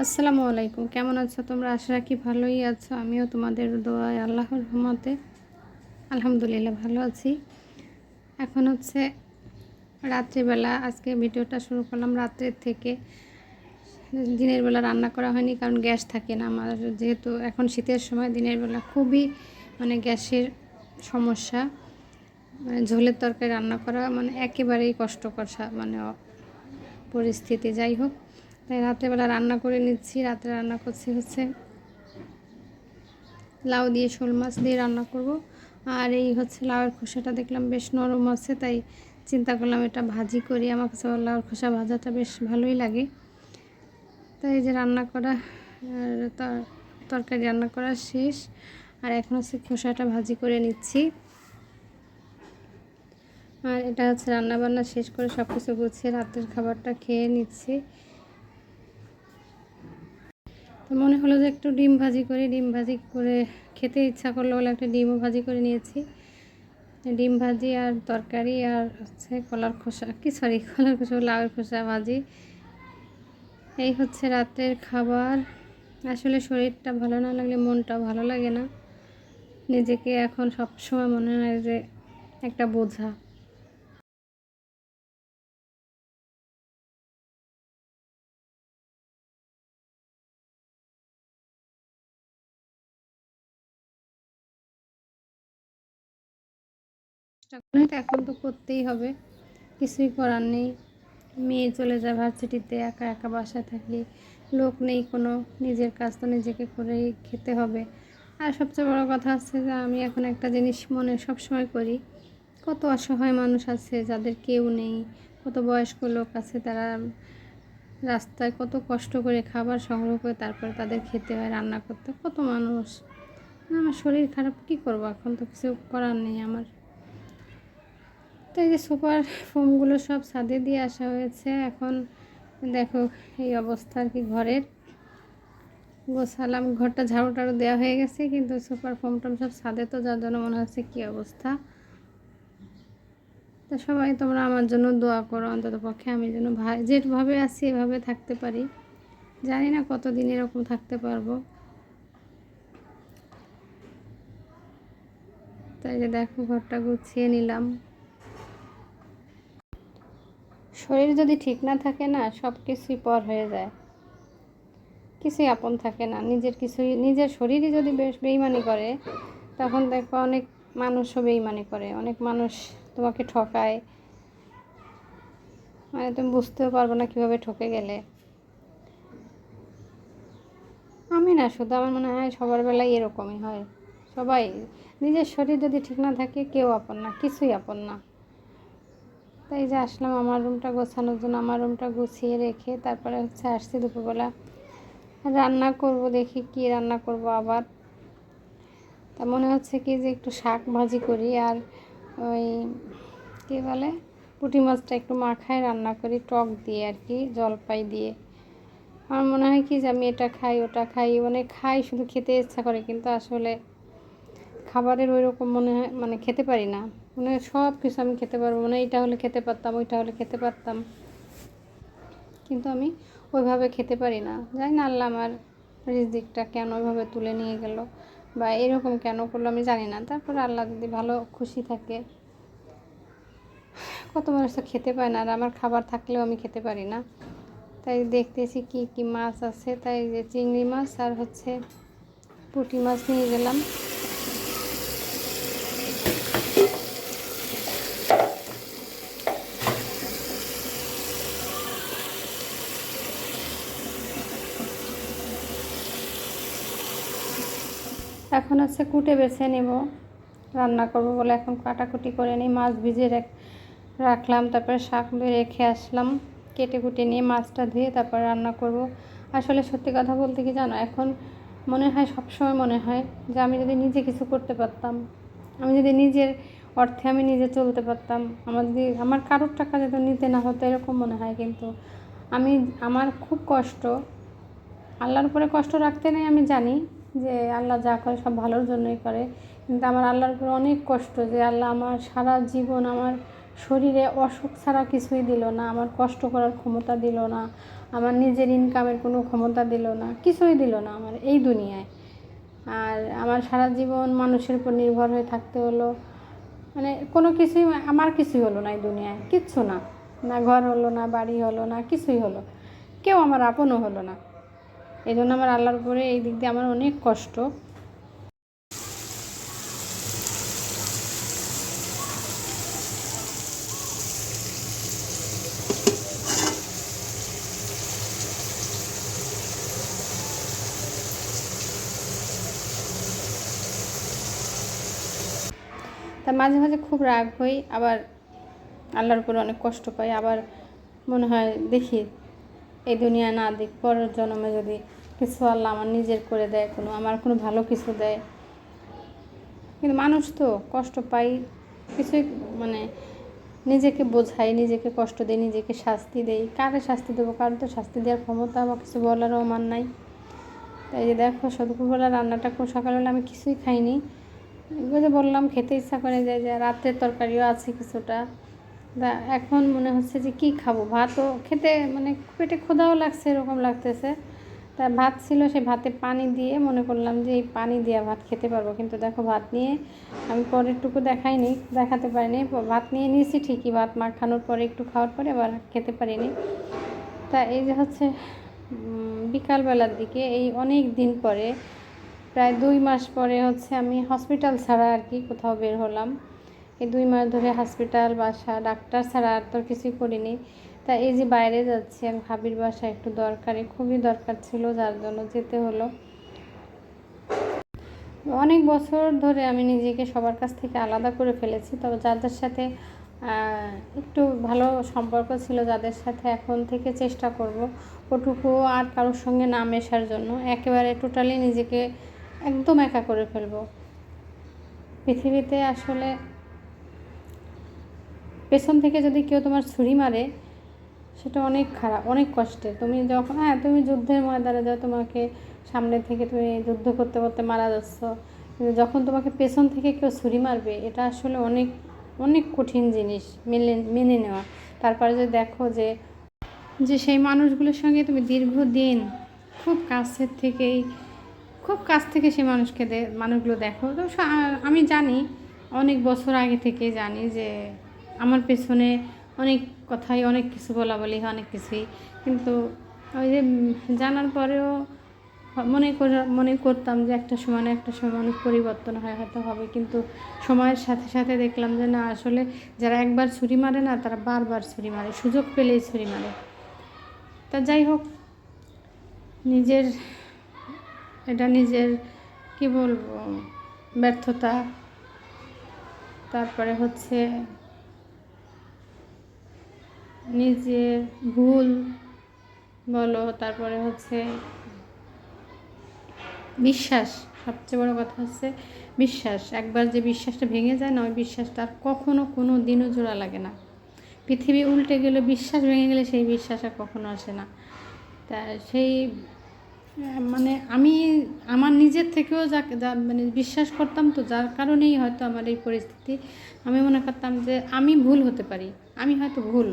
আসসালামু আলাইকুম। কেমন আছো তোমরা? আশা রাখি ভালোই আছো। আমিও তোমাদের দোয়ায় আল্লাহর রহমতে আলহামদুলিল্লাহ ভালো আছি। এখন হচ্ছে রাত্রিবেলা, আজকে ভিডিওটা শুরু করলাম রাত্রের থেকে। দিনের বেলা রান্না করা হয়নি কারণ গ্যাস থাকে না আমার। যেহেতু এখন শীতের সময়, দিনের বেলা খুবই মানে গ্যাসের সমস্যা। মানে ঝোলের তরকারি রান্না করা মানে একেবারেই কষ্টকর মানে পরিস্থিতি। যাই হোক তাই রাত্রেবেলা রান্না করে নিচ্ছি রাত্রে রান্না করছি হচ্ছে লাউ দিয়ে শোল মাছ দিয়ে রান্না করব। আর এই হচ্ছে লাউয়ের খোসাটা দেখলাম বেশ নরম আছে, তাই চিন্তা করলাম এটা ভাজি করি। আমার কাছে লাউয়ের খোসা ভাজাটা বেশ ভালোই লাগে। তাই এই যে রান্না করা তরকারি রান্না করা শেষ। আর এখন হচ্ছে খোসাটা ভাজি করে নিচ্ছি। আর এটা হচ্ছে রান্না বান্না শেষ করে সব কিছু গুছিয়ে রাতের খাবারটা খেয়ে নিচ্ছি। তো মনে হলো যে একটু ডিম ভাজি করি, ডিম ভাজি করে খেতে ইচ্ছা করল বলে একটা ডিমও ভাজি করে নিয়েছি। ডিম ভাজি আর তরকারি আর হচ্ছে কলার খোসা, কি সরি কলার খোসা, লাউয়ের খোসা ভাজি। এই হচ্ছে রাতের খাবার। আসলে শরীরটা ভালো না লাগলে মনটা ভালো লাগে না। নিজেকে এখন সবসময় মনে হয় যে একটা বোঝা। চেষ্টা এখন তো করতেই হবে। কিছুই করার নেই। মেয়ে চলে যায় ভার্সিটিতে, একা একা বাসায় থাকি লোক নেই কোনো। নিজের কাজ তো নিজেকে করেই খেতে হবে। আর সবচেয়ে বড় কথা হচ্ছে যে, আমি এখন একটা জিনিস মনে সবসময় করি, কত অসহায় মানুষ আছে যাদের কেউ নেই, কত বয়স্ক লোক আছে তারা রাস্তায় কত কষ্ট করে খাবার সংগ্রহ করে তারপরে তাদের খেতে হয়, রান্না করতে কত মানুষ। আমার শরীর খারাপ, কী করব? এখন তো কিছু করার নেই আমার। তো এই যে সুপার ফোমগুলো সব ছাদে দিয়ে আসা হয়েছে। এখন দেখো এই অবস্থা আর কি ঘরের। গোছালাম, ঘরটা ঝাড়ু টাড়ু দেওয়া হয়ে গেছে, কিন্তু সুপার ফোম টোম সব ছাদে তো, যার জন্য মনে হচ্ছে কী অবস্থা। তো সবাই তোমরা আমার জন্য দোয়া করো, অন্তত পক্ষে আমি যেন ভাই, যেভাবে আছি এভাবে থাকতে পারি। জানি না কতদিন এরকম থাকতে পারব। তাই যে দেখো ঘরটা গুছিয়ে নিলাম। শরীর যদি ঠিক না থাকে না, সব কিছুই পর হয়ে যায়। কিছুই আপন থাকে না। নিজের কিছুই, নিজের শরীরই যদি বেশ বেইমানি করে, তখন দেখো অনেক মানুষও বেইমানি করে। অনেক মানুষ তোমাকে ঠকায়। মানে তুমি বুঝতেও পারব না কীভাবে ঠকে গেলে। আমি না শুধু, আমার মনে হয় সবার বেলায় এরকমই হয়। সবাই, নিজের শরীর যদি ঠিক না থাকে, কেউ আপন না, কিছুই আপন না। তাই যে আসলাম আমার রুমটা গোছানোর জন্য, আমার রুমটা গুছিয়ে রেখে তারপরে হচ্ছে আসছি দুপুরবেলা। রান্না করব, দেখি কি রান্না করব আবার। তা মনে হচ্ছে কি যে একটু শাক ভাজি করি আর ওই কী বলে, পুঁটি মাছটা একটু মাখায় রান্না করি, টক দিয়ে আর কি, জলপাই দিয়ে। আমার মনে হয় কি যে আমি এটা খাই, ওটা খাই মানে খাই শুধু খেতে ইচ্ছা করে, কিন্তু আসলে খাবারের ওই রকম মনে হয় মানে খেতে পারি না। মানে সব কিছু আমি খেতে পারব। মানে এটা হলে খেতে পারতাম, ওইটা হলে খেতে পারতাম। কিন্তু আমি ওইভাবে খেতে পারি না। জানি না, আল্লাহ আমার রিজিকটা কেন ওইভাবে তুলে নিয়ে গেল? বা এরকম কেন করল আমি জানি না। তারপর আল্লাহ যদি ভালো খুশি থাকে, কত মানুষ তো খেতে পায় না। আর আমার খাবার থাকলেও আমি খেতে পারি না। তাই দেখতেছি কি কি মাছ আছে। তাই যে চিংড়ি মাছ আর হচ্ছে পুঁটি মাছ নিয়ে গেলাম। এখন হচ্ছে কুটে বেছে নেব, রান্না করব বলে এখন কাটাকুটি করে নিই, মাছ ভিজে রেখ রাখলাম, তারপরে শাক রেখে আসলাম, কেটে কুটে নিয়ে মাছটা ধুয়ে তারপর রান্না করব। আসলে সত্যি কথা বলতে কি জানো, এখন মনে হয়, সবসময় মনে হয় যে আমি যদি নিজে কিছু করতে পারতাম, আমি যদি নিজের অর্থে আমি নিজে চলতে পারতাম, আমার যদি আমার কারোর টাকা যদি নিতে না হতো, এরকম মনে হয় কিন্তু আমি আমার খুব কষ্ট, আল্লাহর উপরে কষ্ট রাখতে নেই আমি জানি যে আল্লাহ যা করে সব ভালোর জন্যই করে। কিন্তু আমার আল্লাহর উপরে অনেক কষ্ট যে আল্লাহ আমার সারা জীবন আমার শরীরে অসুখ ছাড়া কিছুই দিল না, আমার কষ্ট করার ক্ষমতা দিল না, আমার নিজের ইনকামের কোনো ক্ষমতা দিল না, কিছুই দিল না আমার এই দুনিয়ায়। আর আমার সারা জীবন মানুষের উপর নির্ভর হয়ে থাকতে হলো। মানে কোনো কিছুই আমার কিছুই হলো না এই দুনিয়ায়, কিচ্ছু না। না ঘর হলো না, বাড়ি হলো না, কিছুই হলো। কেউ আমার আপনও হলো না। এই জন্য আমার আল্লাহর উপরে এই দিক দিয়ে আমার অনেক কষ্ট। তা মাঝে মাঝে খুব রাগ হই, আবার আল্লাহর উপরে অনেক কষ্ট পাই, আবার মনে হয় দেখি এই দুনিয়া না দিক, পরের জন্মে যদি কিছু আল্লাহ আমার নিজের করে দেয়, কোনো আমার কোনো ভালো কিছু দেয়। কিন্তু মানুষ তো কষ্ট পাই, কিছুই মানে নিজেকে বোঝাই, নিজেকে কষ্ট দিই, নিজেকে শাস্তি দেই। কারে শাস্তি দেবো? কারও তো শাস্তি দেওয়ার ক্ষমতা বা কিছু বলারও আমার নাই। তাই যে দেখো সদকুরবেলা রান্নাটা সকালবেলা আমি কিছুই খাইনি। যে বললাম, খেতে ইচ্ছা করে যায় যে রাতের তরকারিও আছে কিছুটা। এখন মনে হচ্ছে যে কি খাব? ভাতও খেতে মানে পেটে ক্ষুধাও লাগছে, এরকম লাগতেছে। তা ভাত ছিল, সে ভাতে পানি দিয়ে মনে করলাম যে এই পানি দিয়ে ভাত খেতে পারব। কিন্তু দেখো ভাত নিয়ে আমি পরেরটুকু দেখাইনি, দেখাতে পারিনি। ভাত নিয়ে নিয়েছি ঠিকই, ভাত মাখানোর পরে একটু খাওয়ার পরে আবার খেতে পারিনি। তা এই যে হচ্ছে বিকালবেলার দিকে এই অনেক দিন পরে, প্রায় দুই মাস পরে হচ্ছে আমি হসপিটাল ছাড়া আর কি কোথাও বের হলাম। এই দুই মাস ধরে হসপিটাল বাসা, ডাক্তার ছাড়া আর তো কিছুই করিনি। তা এই যে বাইরে যাচ্ছি, আমি ভাবির বাসা একটু দরকারি, খুবই দরকার ছিল, যার জন্য যেতে হলো। অনেক বছর ধরে আমি নিজেকে সবার কাছ থেকে আলাদা করে ফেলেছি, তবে যাদের সাথে একটু ভালো সম্পর্ক ছিল, যাদের সাথে এখন থেকে চেষ্টা করব, ওটুকু আর কারোর সঙ্গে না মেশার জন্য, একেবারে টোটালি নিজেকে একদম একা করে ফেলব। পৃথিবীতে আসলে পেছন থেকে যদি কেউ তোমার ছুরি মারে, সেটা অনেক খারাপ, অনেক কষ্টে তুমি যখন হ্যাঁ তুমি যুদ্ধের ময়দানে যাও, তোমাকে সামনে থেকে তুমি যুদ্ধ করতে করতে মারা যাচ্ছ। যখন তোমাকে পেছন থেকে কেউ ছুরি মারবে, এটা আসলে অনেক অনেক কঠিন জিনিস মেনে মেনে নেওয়া। তারপরে যদি দেখো যে যে সেই মানুষগুলোর সঙ্গে তুমি দীর্ঘদিন খুব কাছের থেকেই, খুব কাছ থেকে সেই মানুষকে মানুষগুলো দেখো। তো আমি জানি, অনেক বছর আগে থেকে জানি যে আমার পেছনে অনেক কথাই, অনেক কিছু বলা বলি হয়, অনেক কিছুই। কিন্তু ওই যে জানার পরেও মনে করে, মনে করতাম যে একটা সময় একটা সময় মানুষ পরিবর্তন হয়, হয়তো হবে। কিন্তু সময়ের সাথে সাথে দেখলাম যে না, আসলে যারা একবার ছুরি মারে না, তারা বারবার ছুরি মারে, সুযোগ পেলেই ছুরি মারে। তা যাই হোক, নিজের, এটা নিজের, কি বলব, ব্যর্থতা। তারপরে হচ্ছে নিজের ভুল বলো, তারপরে হচ্ছে বিশ্বাস, সবচেয়ে বড় কথা হচ্ছে বিশ্বাস। একবার যে বিশ্বাসটা ভেঙে যায় না, ওই বিশ্বাসটা আর কখনো কোনো দিনও জোড়া লাগে না। পৃথিবী উল্টে গেলে বিশ্বাস ভেঙে গেলে সেই বিশ্বাস আর কখনো আসে না। তা সেই মানে আমি আমার নিজের থেকেও যা মানে বিশ্বাস করতাম তো, যার কারণেই হয়তো আমার এই পরিস্থিতি। আমি মনে করতাম যে আমি ভুল হতে পারি। আমি হয়তো ভুল।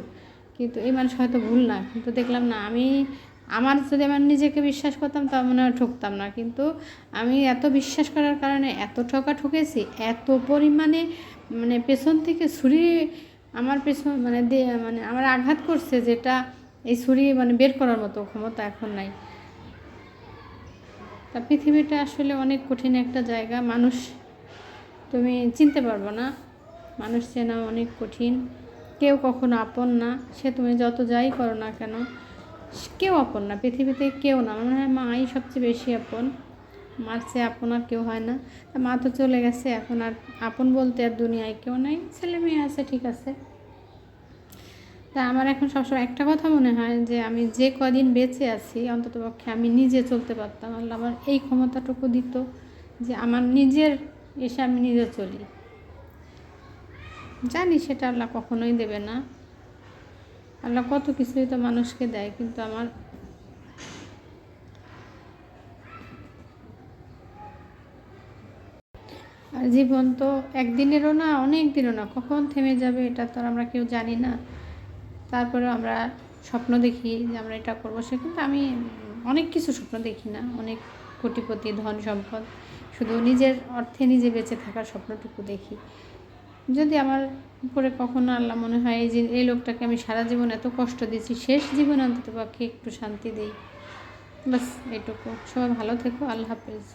কিন্তু এই মানুষ হয়তো ভুল না, কিন্তু দেখলাম না, আমি আমার যদি আমার নিজেকে বিশ্বাস করতাম তা মনে হয় ঠকতাম না, কিন্তু আমি এত বিশ্বাস করার কারণে এত ঠকা ঠকেছি, এত পরিমাণে মানে পেছন থেকে ছুরি আমার পেছন মানে মানে আমার আঘাত করছে যেটা এই ছুরি মানে বের করার মতো ক্ষমতা এখন নাই। তা পৃথিবীটা আসলে অনেক কঠিন একটা জায়গা, মানুষ তুমি চিনতে পারব না, মানুষ চেনা অনেক কঠিন। কেউ কখনো আপন না, সে তুমি যত যাই করো না কেন কেউ আপন না, পৃথিবীতে কেউ না। মনে হয় মাই সবচেয়ে বেশি আপন। মার চেয়ে আপন আর কেউ হয় না। তা মা তো চলে গেছে, এখন আর আপন বলতে আর দুনিয়ায় কেউ নাই। ছেলে মেয়ে আছে, ঠিক আছে। তা আমার এখন সবসময় একটা কথা মনে হয় যে, আমি যে কদিন বেঁচে আছি অন্ততপক্ষে আমি নিজে চলতে পারতাম। আল্লাহ আমার এই ক্ষমতাটুকু দিত যে, আমার নিজের এসে আমি নিজে চলি। জানি সেটা আল্লাহ কখনোই দেবে না। আল্লাহ কত কিছুই তো মানুষকে দেয়, কিন্তু আমার আর জীবন তো একদিনেরও না অনেক দিনও না, কখন থেমে যাবে এটা তো আমরা কেউ জানি না। তারপরেও আমরা স্বপ্ন দেখি যে আমরা এটা করব, সে কিন্তু আমি অনেক কিছু স্বপ্ন দেখি না, অনেক কোটিপতি ধন সম্পদ, শুধু নিজের অর্থে নিজে বেঁচে থাকার স্বপ্নটুকু দেখি। যদি আমার উপরে কখনো আল্লাহ মনে হয় এই যে এই লোকটাকে আমি সারা জীবন এত কষ্ট দিয়েছি, শেষ জীবন অন্তত পক্ষে একটু শান্তি দিই। বাস এটুকু সবাই ভালো থেকো, আল্লাহ হাফেজ।